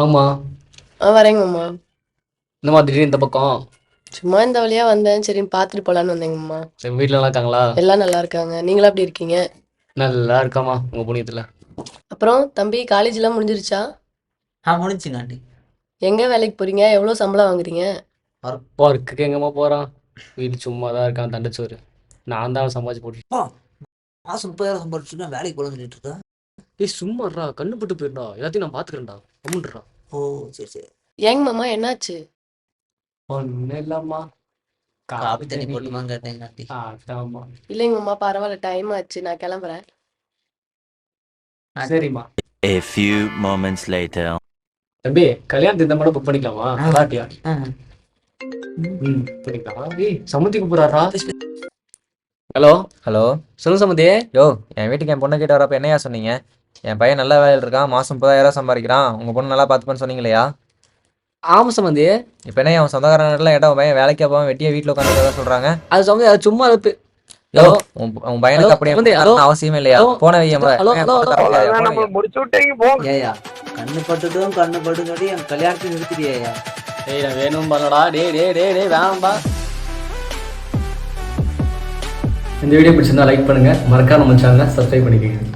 ஆமா. ஆ வரேங்க மாமா இந்த மாதிரி திடீர்னு இந்த பக்கம். சும்மா இந்த வழியா வந்தேன். சரி பார்த்துட்டு போலான்னு வந்தேங்க மாமா சரி வீட்டில் நல்லா இருக்காங்களா? எல்லாம் நல்லா இருக்காங்க. நீங்களா எப்படி இருக்கீங்க? நல்லா இருக்காமா உங்க புண்ணியத்துல. அப்புறம் தம்பி காலேஜ்லாம் முடிஞ்சிருச்சா? ஆ முடிஞ்சுங்க ஆண்டி. எங்க வேலைக்கு போறீங்க? எவ்வளோ சம்பளம் வாங்குறீங்க? ஒர்க்குக்கு எங்கம்மா போறான்? வீட்டு சும்மா தான் இருக்கான் தண்டச்சோறு. நான் தான் சம்பாதிச்சு போட்டு மாசம் முப்பதாயிரம் சம்பாதிச்சுன்னா வேலைக்கு போல சொல்லிட்டு இருக்கா ஏய் சும்மாடா கண்ணு பட்டு போயிருந்தா எல்லாத்தையும் நான் பாத்துக்கிறேன்டா. அம்முன்றா ஓ சரி சரி. ஏங்க மாமா என்னாச்சு? ஒன்னும் இல்லம்மா காபி தண்ணி கேட்டேங்க அதாம்மா. இல்லைங்க மாமா பரவாயில்ல. டைம் ஆச்சு. நான் கிளம்புறேன். சரிம்மா. A few moments later. தம்பி கல்யாணத்துக்கு இந்த மாதிரி புக் பண்ணிக்கலாமா? ஆ, ம் பண்ணிக்கலாம். ஏய் சமுத்தி கூப்பிடுறாரா? ஹலோ? ஹலோ? சொல்லுங்க சமுதி யோ என் வீட்டுக்கு என் பொண்ணு கிட்ட வரப்ப என்னையா சொன்னீங்க? என் பையன் நல்ல வேலையில் இருக்கான் மாதம் முப்பதாயிரம் சம்பாதிக்கிறான். உங்கள் பொண்ணு நல்லா பார்த்துப்பேன்னு சொன்னீங்களையா? ஆமா சம்பந்தி. இப்போ என்ன அவன் சொந்தக்காரன் ஏட்டா உன் பையன் வேலைக்கு போவான் வெட்டியை வீட்டில் உட்காந்து சொல்கிறாங்க அது சம்பந்தி அது சும்மா அது ஹலோ. உன் உன் பையனுக்கு அப்படியே அவசியமே இல்லையா. போன ஹலோ, ஹலோ. ஏய்யா கண்ணு பட்டுட்டும் கண்ணு பட்டு சொல்லி என் கல்யாணத்தை நிறுத்திட்டியா டேய் நான் வேணும் பண்ணடா. டேய் டேய் டேய் டேய் வேணாம்பா. இந்த வீடியோ பிடிச்சிருந்தா லைக் பண்ணுங்க. மறக்காம நம்ம சேனலை சப்ஸ்கிரைப் பண்ணிக்கோங்க.